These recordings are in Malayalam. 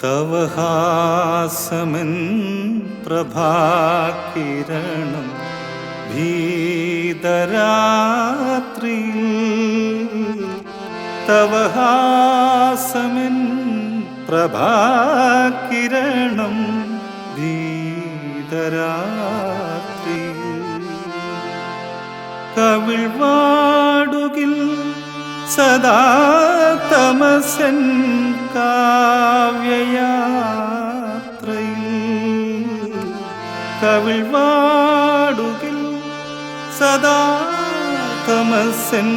തവ ഹാസമൻ പ്രഭാകിരണം ഭീതരാത്രി തവ ഹാസമൻ പ്രഭാകിരണം ഭീതരാത്രി കവിൾ വാടുകിൽ സദാ തമസൻ കാവ്യയാത്രയിൽ കവിൾവാടുകിൽ സദാ തമസൻ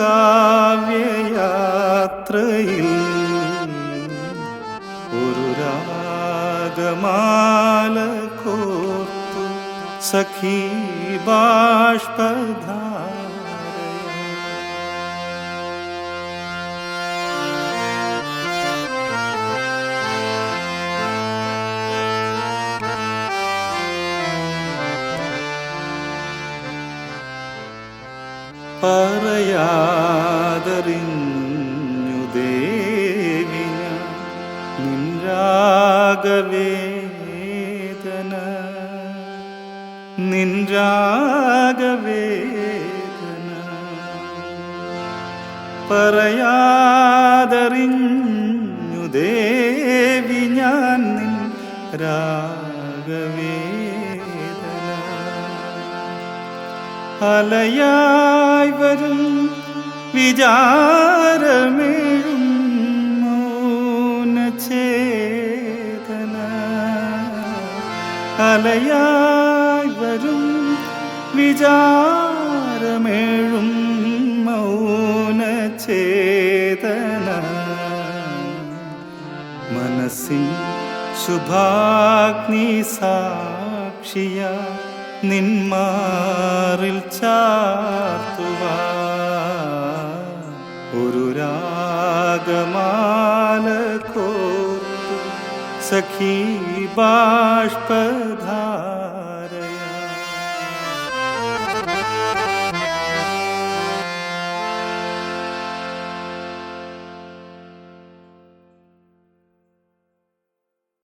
കാവ്യയാത്രയിൽ ഒരു രാഗമാല കോർത്തു സഖീ ബാഷ്പധാര പറയാതറിഞ്ഞു ദേവി ഞാൻ നിൻരാഗവേദന പറയാതറിഞ്ഞു ദേവി ഞാൻ നിൻ രാഗവേദന അലയായി വരും വിചാരമേഴും മൗനചേതന അലയായി വരും വിചാരമേഴും മൗനചേതന മനസ്സിൻ ശുഭാഗ്നി സാക്ഷിയ നിന്മാറിൽ ചാർത്തുക ഒരു രാഗമാല കോർത്തു. സഖീ ബാഷ്പധാര